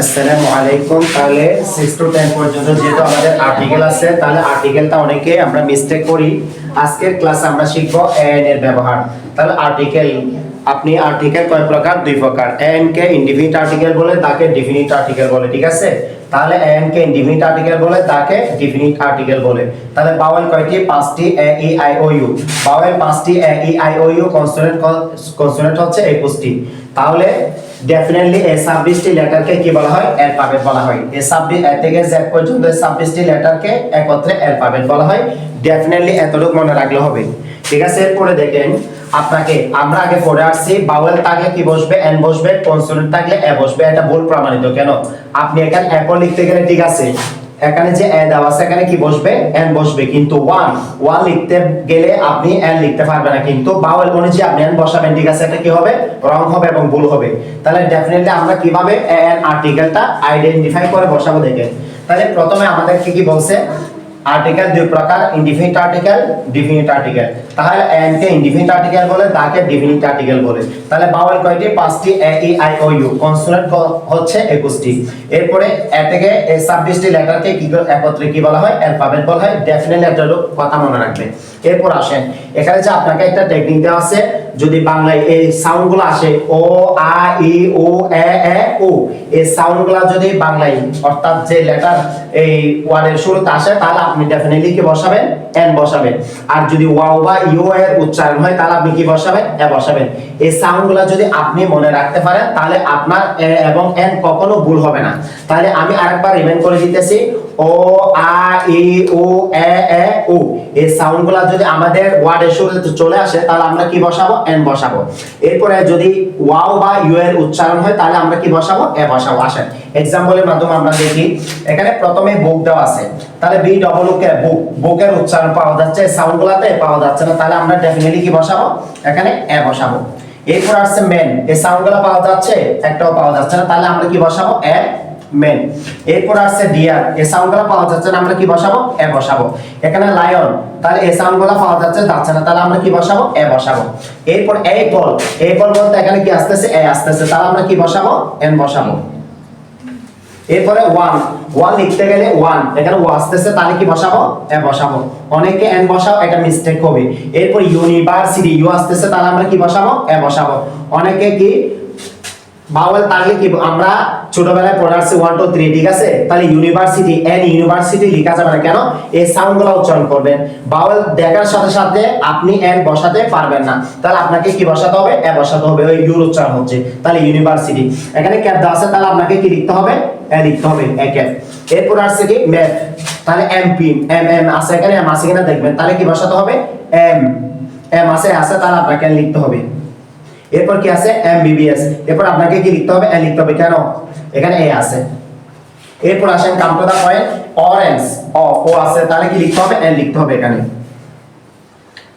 আসসালামু আলাইকুম। তাহলে সিক্স টু টেন পর্যন্ত যেহেতু আমাদের আর্টিকেল আছে, তাহলে আর্টিকেলটা অনেকে আমরা মিস্টেক করি। আজকের ক্লাসে আমরা শিখব এন এর ব্যবহার। তাহলে আর্টিকেল আপনি আর্টিকেল কয় প্রকার? দুই প্রকার। এন কে ইনডিফিনিট আর্টিকেল বলে, তাকে ডিফিনিট আর্টিকেল বলে, ঠিক আছে? তাহলে এন কে ইনডিফিনিট আর্টিকেল বলে, তাকে ডিফিনিট আর্টিকেল বলে। তাহলে বাওয়েল কয়টি? পাঁচটি A E I O U vowel পাঁচটি A E I O U consonant consonant হচ্ছে একুশটি। তাহলে ডেফিনেটলি এই ছাব্বিশটি লেটারকে কি বলা হয়? অ্যালফাবেট বলা হয়। এই ছাব্বিশ এ থেকে জেড পর্যন্ত ছাব্বিশটি লেটারকে একত্রে অ্যালফাবেট বলা হয়। ডেফিনেটলি এতটুকু মনে রাখলে হবে। ঠিক আছে, এরপরে দেখেন, আপনাকে আমরা আগে পড়ে আসছি বাউল থাকলে কি বসবে এন বসবে কনসোনেন্ট থাকলে এ বসবে, এটা ভুল প্রমাণিত, কেন? আপনি এখানে অ্যাপল লিখতে গেলে ঠিক আছে। এখানে যে এ দেওয়া আছে, এখানে কি বসবে? এন বসবে। কিন্তু ওয়ান ওয়ান লিখতে গেলে আপনি এন লিখতে পারবেন না। কিন্তু বাউল অনুযায়ী আপনি এন বসাবেন, ঠিক আছে, এটা কি হবে? রং হবে এবং ভুল হবে। তাহলে ডেফিনেটলি আমরা কীভাবে এন আর্টিকেলটা আইডেন্টিফাই করে বসাবো দেখে তাহলে প্রথমে আমাদেরকে কি বলছে? আর্টিকেল দুই প্রকার ইনডিফিনিট আর্টিকেল ডিফিনিট আর্টিকেল তাহলে এন কে ইনডিফিনিট আর্টিকেল বলে, তাকে ডিফিনিট আর্টিকেল বলে। তাহলে বাউল কয়টি? পাঁচটি, A, E, I, O, U. Consonant হচ্ছে একুশটি। এরপরে এ থেকে এই ছাব্বিশটি লেটারকে কি একত্রে কি বলা হয়? অ্যালফাবেট বলা হয়। ডেফিনেটলি একটা লোক কথা মনে রাখবে। এরপর আসেন। এখানে যে আপনাকে একটা টেকনিক দেওয়া আছে, যদি বাংলায় এই সাউন্ডগুলো আসে, ও, আ, ই ও এ এ ও এই সাউন্ডগুলো যদি বাংলায়, অর্থাৎ যে লেটার এই ওয়ার্ডের শুরুতে আসে, তাহলে আপনি ডেফিনেটলি কি বসাবেন? এন বসাবেন। আর যদি ওয়াও বা ইউ এর উচ্চারণ হয়, তাহলে আপনি কি বসাবেন? এ বসাবেন। এই সাউন্ডগুলো যদি আপনি মনে রাখতে পারেন, তাহলে আপনার এবং এন কখনো ভুল হবে না। তাহলে আমি আরেকবার রিমাইন্ড করে দিতেছি। ও আ ই ও এ এ ও এই সাউন্ডগুলো যদি আমাদের ওয়ার্ডের শুরুতে চলে আসে, তাহলে আমরা কি বসাবো? এন বসাবো। এরপরে যদি ওয়াও বা ইউ এর উচ্চারণ হয়, তাহলে আমরা কি বসাবো? এ বসাবো। আসেন এক্সাম্পলের মাধ্যমে আমরা দেখি। এখানে প্রথমে বুক দেওয়া আছে। তাহলে বি ডবল কে বুক বুকের উচ্চারণ পাওয়া যাচ্ছে। সাউন্ডগুলোতে পাওয়া যাচ্ছে না। তাহলে আমরা ডেফিনেটলি কি বসাবো? এখানে এ বসাবো। এরপর আসছে মেন এই সাউন্ডগুলো পাওয়া যাচ্ছে? একটাও পাওয়া যাচ্ছে না। তাহলে আমরা কি বসাবো? এ মেন এরপর আসছে ডিয়ার এই সাউন্ডগুলো পাওয়া যাচ্ছে না, আমরা কি বসাবো? এ বসাবো। এখানে লায়ন তাহলে এই সাউন্ডগুলো পাওয়া যাচ্ছে যাচ্ছে না, তাহলে আমরা কি বসাবো? এ বসাবো। এরপর এই বল এই বল বলতে এখানে কি আসতেছে? এ আসতেছে। তাহলে আমরা কি বসাবো? এন বসাবো। এরপরে ওয়ান ওয়ান লিখতে গেলে ওয়ান এখানে ও আসতেছে, তাহলে কি বসাবো? এ বসাবো। অনেকে এন বসাও, এটা মিস্টেক হবে। এরপর ইউনিভার্সিটি ইউ আসতেছে, তাহলে আমরা কি বসাবো? এ বসাবো। অনেকে কি? বাউল তাহলে কি? আমরা ছোটবেলায় পড়ে ওয়ান টু থ্রি ঠিক আছে? তাহলে ইউনিভার্সিটি এন ইউনিভার্সিটি লেখা যাবে না কেন? এই সাউন্ডগুলো উচ্চারণ করবেন। বাউল দেখার সাথে সাথে আপনি এন বসাতে পারবেন না। তাহলে আপনাকে কি বসাতে হবে? এ বসাতে হবে, ওই ইউর উচ্চারণ হচ্ছে। তাহলে ইউনিভার্সিটি এখানে ক্যাপ দেওয়া আছে, তাহলে আপনাকে কি লিখতে হবে? এ লিখতে হবে, এ ক্যাপ এরপর আসছে কি? ম্যাথ তাহলে এমপি এম এম আছে এখানে এম আছে কিনা দেখবেন। তাহলে কি বসাতে হবে? এম এম আছে আছে, তাহলে আপনাকে লিখতে হবে। এরপর কি আছে? এমবিবিএস এরপর আপনাকে কি লিখতে হবে? এ লিখতে হবে কেন? এখানে এ আছে। এরপর আসেন কাম পয়েন্ট অরেঞ্জ অ ও আছে, তাহলে কি লিখতে হবে? এ লিখতে হবে এখানে।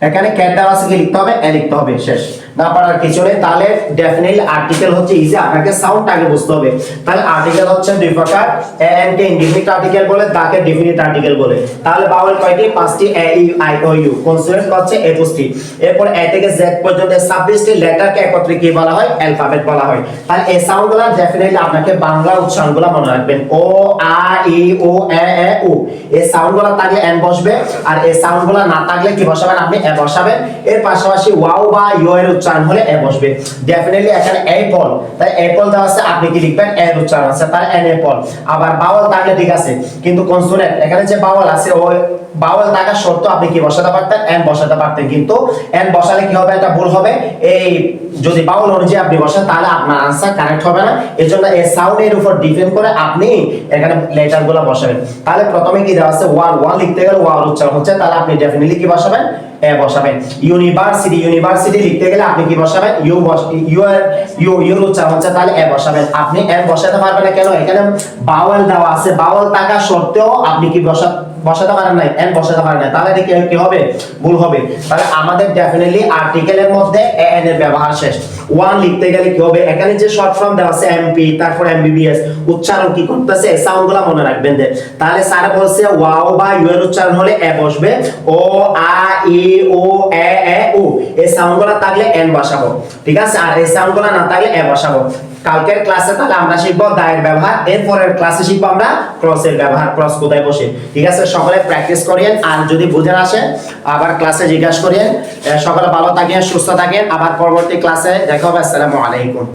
এখানে ক্যাট আছে কি লিখতে হবে? এ লিখতে হবে, শেষ। না পারার কিছু নেই তাহলে ডেফিনেটলি আর্টিকেল হচ্ছে ইজি আপনাকে সাউন্ড আগে বুঝতে হবে। তাহলে আর্টিকেল হচ্ছে দুই প্রকার এ এন কে ইনডিফিনিট আর্টিকেল বলে তাকে ডিফিনিট আর্টিকেল বলে। তাহলে বাউল কয়টি? পাঁচটি A U I O U consonant হচ্ছে একুশটি এরপর এ থেকে জেড পর্যন্ত ছাব্বিশটি লেটারকে একত্রে কি বলা হয়? অ্যালফাবেট বলা হয়। তাহলে এই সাউন্ডগুলো ডেফিনেটলি আপনাকে বাংলা উচ্চারণগুলো মনে রাখবেন। ও আ ই ও এ এ ও এই সাউন্ডগুলো থাকলে এন বসবে, আর এই সাউন্ডগুলো না থাকলে কি বসাবেন? আপনি এ বসাবেন। এর পাশাপাশি ওয়াও বা ইউ এর উচ্চারণ হলে এ বসবে। ডেফিনেটলি এখানে অ্যাপল তাই অ্যাপল দেওয়া আছে, আপনি কি লিখবেন? এর উচ্চারণ আছে তার এন অ্যাপল আবার বাউল তাকে ঠিক আছে, কিন্তু কনসোনেন্ট এখানে যে বাউল আছে, ওই বাউল থাকা শর্ত আপনি কি বসাতে পারতেন? এন বসাতে পারতেন। কিন্তু এন বসালে কি হবে? এটা ভুল হবে। এই যদি বাউল অনুযায়ী আপনি বসান, তাহলে আপনার আনসার কারেক্ট হবে না। এই জন্য এই সাউন্ডের উপর ডিপেন্ড করে আপনি এখানে লেটারগুলো বসাবেন। তাহলে প্রথমে কি দেওয়া আছে? ওয়ান ওয়ান লিখতে গেলে ওয়ান উচ্চারণ হচ্ছে, তাহলে আপনি ডেফিনেটলি কি বসাবেন? এ বসাবেন। ইউনিভার্সিটি ইউনিভার্সিটি লিখতে গেলে আপনি কি বসাবেন? ইউ ইউ এর ইউ ইউর উচ্চারণ হচ্ছে, তাহলে এ বসাবেন। আপনি এ বসাতে পারবেন না কেন? এখানে বাওয়াল দেওয়া আছে। বাওয়াল থাকা সত্ত্বেও আপনি কি বসা বসাতে পারেন নাই এন বসাতে পারেন না তাহলে কি কি হবে? ভুল হবে। তাহলে আমাদের ডেফিনেটলি আর্টিকেলের মধ্যে এন এর ব্যবহার শেষ। ওয়ান লিখতে গেলে কি হবে? এখানে যে শর্ট ফর্ম দেওয়া আছে এমপি তারপর এমবিবিএস উচ্চারণ কি করতেছে? সাউন্ডগুলো মনে রাখবেন যে। তাহলে স্যার বলছে ওয়াও বা ইউ এর উচ্চারণ হলে এ বসবে। ও, আ, ই, ও, এ এ এই সাউন্ডগুলো থাকলে এন বসাবো ঠিক আছে? আর এই সাউন্ডগুলো না থাকলে এ বসাবো। কালকের ক্লাসে তাহলে আমরা শিখব দায়ের ব্যবহার এরপরের ক্লাসে শিখব আমরা ক্রসের ব্যবহার ক্রস কোথায় বসে। ঠিক আছে? সকলে প্র্যাকটিস করিয়েন আর যদি বুঝে আসে আবার ক্লাসে জিজ্ঞাসা করিয়েন আহ, সকলে ভালো থাকেন সুস্থ থাকেন আবার পরবর্তী ক্লাসে দেখা হবে আসসালামু আলাইকুম।